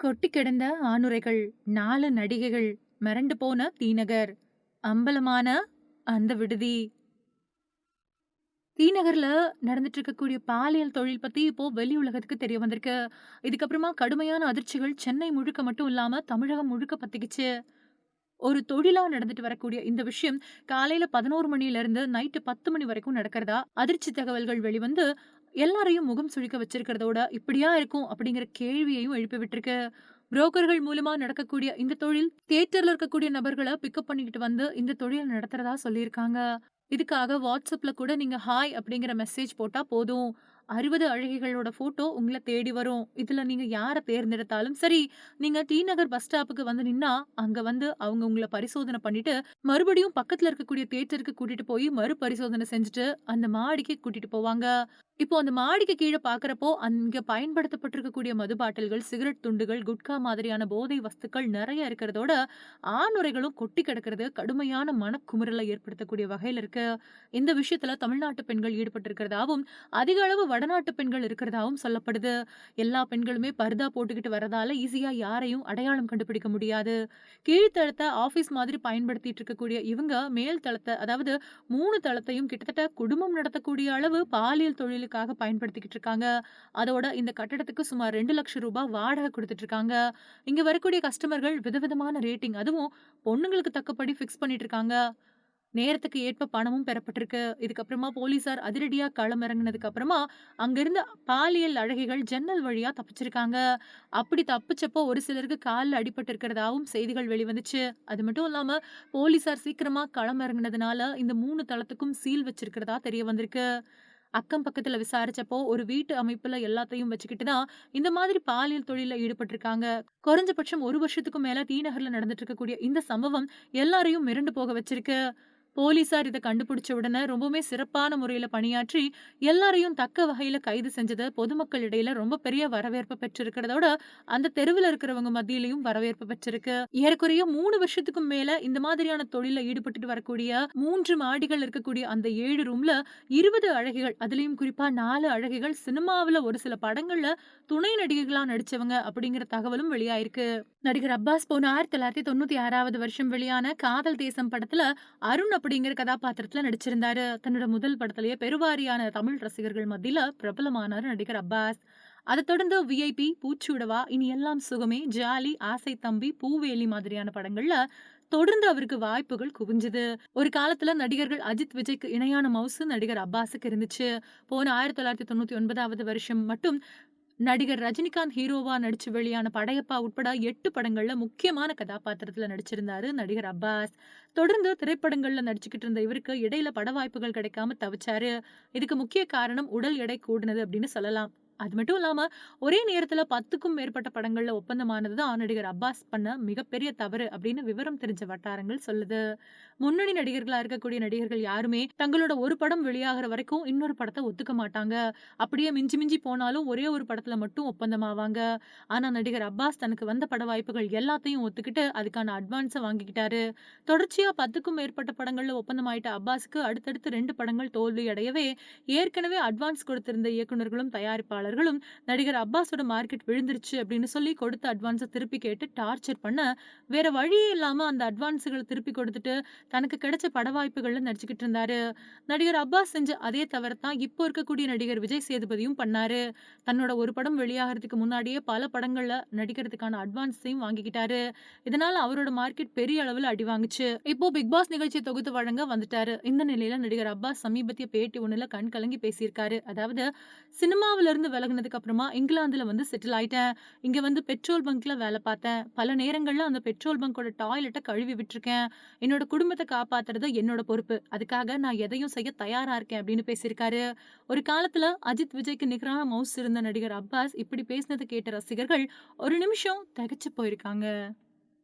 கொட்டி கிடந்த ஆணுரைகள் நாலு நடிகைகள் மிரண்டு போன தீநகர் அம்பலமான அந்த விடுதி. தீநகர்ல நடந்துட்டு இருக்கக்கூடிய பாலியல் தொழில் பத்தி இப்போ வெளி உலகத்துக்கு தெரிய வந்திருக்கு. இதுக்கப்புறமா கடுமையான அதிர்ச்சிகள் சென்னை முழுக்க மட்டும் இல்லாம தமிழகம் முழுக்க பத்திக்கிச்சு. ஒரு தொழிலா நடந்துட்டு வரக்கூடிய இந்த விஷயம் காலையில பதினோரு மணில இருந்து நைட்டு பத்து மணி வரைக்கும் நடக்கிறதா அதிர்ச்சி தகவல்கள் வெளிவந்து எல்லாரையும் முகம் சுழிக்க வச்சிருக்கிறதோட இப்படியா இருக்கும் அப்படிங்கிற கேள்வியையும் எழுப்பி விட்டுருக்கு. புரோக்கர்கள் மூலமா நடக்கக்கூடிய இந்த தொழில் தியேட்டர்ல இருக்கக்கூடிய நபர்களை பிக்கப் பண்ணிக்கிட்டு வந்து இந்த தொழில் நடத்துறதா சொல்லியிருக்காங்க. இதுக்காக வாட்ஸ்அப்ல கூட நீங்க ஹாய் அப்படிங்கிற மெசேஜ் போட்டா போதும். அறுபது அழகிகளோட போட்டோ உங்களை தேடி வரும். இதுல நீங்க யாரை தேர்ந்தெடுத்தாலும் சரி நீங்க டி நகர் பஸ் ஸ்டாப்புக்கு வந்து நின்னா அங்க வந்து அவங்க உங்களை பரிசோதனை பண்ணிட்டு மறுபடியும் பக்கத்துல இருக்கக்கூடிய தேட்டருக்கு கூட்டிட்டு போய் மறுபரிசோதனை செஞ்சுட்டு அந்த மாடிக்கு கூட்டிட்டு போவாங்க. இப்போ அந்த மாடிக்கு கீழே பாக்குறப்போ அங்க பயன்படுத்தப்பட்டிருக்கக்கூடிய மது பாட்டில்கள் சிகரெட் துண்டுகள் குட்கா மாதிரியான போதை வஸ்துக்கள் நிறைய இருக்கிறதோட ஆணுரைகளும் கொட்டி கிடக்கிறது கடுமையான மனக்குமுறலை ஏற்படுத்தக்கூடிய வகையில் இருக்கு. இந்த விஷயத்துல தமிழ்நாட்டு பெண்கள் ஈடுபட்டிருக்கிறதாவும் அதிக அளவு வடநாட்டு பெண்கள் இருக்கிறதாவும் சொல்லப்படுது. எல்லா பெண்களுமே பர்தா போட்டுக்கிட்டு வரதால ஈஸியா யாரையும் அடையாளம் கண்டுபிடிக்க முடியாது. கீழ்த்தளத்தை ஆபீஸ் மாதிரி பயன்படுத்திட்டு இருக்கக்கூடிய இவங்க மேல் தளத்தை அதாவது மூணு தளத்தையும் கிட்டத்தட்ட குடும்பம் நடத்தக்கூடிய அளவு பாலியல் தொழிலுக்காக பயன்படுத்திக்கிட்டு இருக்காங்க. அதோட இந்த கட்டடத்துக்கு சுமார் ரெண்டு லட்சம் ரூபாய் வாடகை கொடுத்துட்டு இருக்காங்க. இங்க வரக்கூடிய கஸ்டமர்கள் விதவிதமான ரேட்டிங் அதுவும் பொண்ணுங்களுக்கு தக்கபடி ஃபிக்ஸ் பண்ணிட்டு இருக்காங்க. நேரத்துக்கு ஏற்ப பணமும் பெறப்பட்டிருக்கு. இதுக்கப்புறமா போலீசார் அதிரடியா களம் இறங்குனதுக்கு அப்புறமா அங்கிருந்த பாலியல் அழகிகள் ஜன்னல் வழியா தப்பிச்சிருக்காங்க. அப்படி தப்பிச்சப்போ ஒரு சிலருக்கு காலில் அடிபட்டு இருக்கிறதாவும் செய்திகள் வெளிவந்துச்சு. அது மட்டும் இல்லாம போலீசார் சீக்கிரமா களம் இறங்குனதுனால இந்த மூணு தளத்துக்கும் சீல் வச்சிருக்கிறதா தெரிய வந்திருக்கு. அக்கம் பக்கத்துல விசாரிச்சப்போ ஒரு வீட்டு அமைப்புல எல்லாத்தையும் வச்சுக்கிட்டு தான் இந்த மாதிரி பாலியல் தொழில ஈடுபட்டிருக்காங்க. குறைஞ்சபட்சம் ஒரு வருஷத்துக்கும் மேல தீநகர்ல நடந்துட்டு இருக்கக்கூடிய இந்த சம்பவம் எல்லாரையும் மிரண்டு போக வச்சிருக்கு. போலீசார் இதை கண்டுபிடிச்ச உடனே ரொம்பவுமே சிறப்பான முறையில பணியாற்றி எல்லாரையும் தக்க வகையில கைது செஞ்சது பொதுமக்கள் இடையில ரொம்ப பெரிய வரவேற்பு பெற்றிருக்கிறதோட அந்த தெருவில் இருக்கிறவங்க மத்தியிலையும் வரவேற்பு பெற்றிருக்கு. ஏறக்குறைய மூணு வருஷத்துக்கும் மேல இந்த மாதிரியான தொழில ஈடுபட்டுட்டு வரக்கூடிய மூன்று மாடிகள் இருக்கக்கூடிய அந்த ஏழு ரூம்ல இருபது அழகிகள் அதுலயும் குறிப்பா நாலு அழகிகள் சினிமாவுல ஒரு சில படங்கள்ல துணை நடிகைகளா நடிச்சவங்க அப்படிங்கிற தகவலும் வெளியாயிருக்கு. நடிகர் அப்பாஸ் போன ஆயிரத்தி தொள்ளாயிரத்தி தொண்ணூத்தி ஆறாவது வருஷம் வெளியான காதல் தேசம் படத்துல அருண் அப்படிங்கிற கதாபாத்திரத்துல நடிச்சிருந்தாரு. தன்னோட முதல் படத்திலேயே பெருவாரியான தமிழ் ரசிகர்கள் மத்தியில பிரபலமானார் நடிகர் அப்பாஸ். அதை தொடர்ந்து விஐபி பூச்சூடவா இனி எல்லாம் சுகமே ஜாலி ஆசை தம்பி பூவேலி மாதிரியான படங்கள்ல தொடர்ந்து அவருக்கு வாய்ப்புகள் குவிஞ்சது. ஒரு காலத்துல நடிகர்கள் அஜித் விஜய்க்கு இணையான மவுசு நடிகர் அப்பாஸுக்கு இருந்துச்சு. போன ஆயிரத்தி தொள்ளாயிரத்தி தொண்ணூத்தி ஒன்பதாவது வருஷம் மட்டும் நடிகர் ரஜினிகாந்த் ஹீரோவா நடிச்சு வெளியான படையப்பா உட்பட எட்டு படங்கள்ல முக்கியமான கதாபாத்திரத்துல நடிச்சிருந்தாரு நடிகர் அப்பாஸ். தொடர்ந்து திரைப்படங்கள்ல நடிச்சுக்கிட்டு இருந்த இவருக்கு இடையில பட வாய்ப்புகள் கிடைக்காம தவிச்சாரு. இதுக்கு முக்கிய காரணம் உடல் எடை கூடுனது அப்படின்னு சொல்லலாம். அது மட்டும் இல்லாம ஒரே நேரத்துல பத்துக்கும் மேற்பட்ட படங்கள்ல ஒப்பந்தமானதுதான் நடிகர் அப்பாஸ் பண்ண மிகப்பெரிய தவறு அப்படின்னு விவரம் தெரிஞ்ச வட்டாரங்கள் சொல்லுது. முன்னணி நடிகர்களா இருக்கக்கூடிய நடிகர்கள் யாருமே தங்களோட ஒரு படம் வெளியாகிற வரைக்கும் இன்னொரு படத்தை ஒத்துக்க மாட்டாங்க. அப்படியே மிஞ்சி மிஞ்சி போனாலும் ஒரே ஒரு படத்துல மட்டும் ஒப்பந்தமாவாங்க. ஆனா நடிகர் அப்பாஸ் தனக்கு வந்த பட வாய்ப்புகள் எல்லாத்தையும் ஒத்துக்கிட்டு அதுக்கான அட்வான்ஸை வாங்கிக்கிட்டாரு. தொடர்ச்சியா பத்துக்கும் மேற்பட்ட படங்கள்ல ஒப்பந்தமாயிட்ட அப்பாஸுக்கு அடுத்தடுத்து ரெண்டு படங்கள் தோல்வி அடையவே ஏற்கனவே அட்வான்ஸ் கொடுத்திருந்த இயக்குனர்களும் தயாரிப்பாளர்களும் நடிகர் அப்பாஸோட மார்க்கெட் விழுந்துருச்சு அப்படின்னு சொல்லி கொடுத்த அட்வான்ஸை திருப்பி கேட்டு டார்ச்சர் பண்ண வேற வழியே இல்லாமல் அந்த அட்வான்ஸுகளை திருப்பி கொடுத்துட்டு தனக்கு கிடைச்ச பட வாய்ப்புகளில் நடிச்சுக்கிட்டு இருந்தாரு. நடிகர் அப்பாஸ் செஞ்ச அதே தவிரத்தான் இப்போ இருக்கக்கூடிய நடிகர் விஜய் சேதுபதியும் பண்ணாரு. தன்னோட ஒரு படம் வெளியாகிறதுக்கு முன்னாடியே பல படங்கள்ல நடிக்கிறதுக்கான அட்வான்ஸையும் வாங்கிக்கிட்டாரு. இதனால அவரோட மார்க்கெட் பெரிய அளவில் அடி வாங்குச்சு. இப்போ பிக் பாஸ் நிகழ்ச்சியை தொகுத்து வழங்க வந்துட்டாரு. இந்த நிலையில நடிகர் அப்பாஸ் சமீபத்திய பேட்டி ஒண்ணுல கண் கலங்கி பேசியிருக்காரு. அதாவது சினிமாவில இருந்து விலகினதுக்கு அப்புறமா இங்கிலாந்துல வந்து செட்டில் ஆயிட்டேன். இங்க வந்து பெட்ரோல் பங்க்ல வேலை பார்த்தேன். பல நேரங்கள்ல அந்த பெட்ரோல் பங்கோட டாய்லெட்டை கழுவி விட்டுருக்கேன். என்னோட குடும்பத்தை காப்பாத்துறது என்னோட பொறுப்பு. அதுக்காக நான் எதையும் செய்ய தயாரா இருக்கேன் அப்படின்னு பேசியிருக்காரு. ஒரு காலத்துல அஜித் விஜய்க்கு நிகரான மவுஸ் இருந்த நடிகர் அப்பாஸ் இப்படி பேசினதை கேட்ட ரசிகர்கள் ஒரு நிமிஷம் தகச்சு போயிருக்காங்க.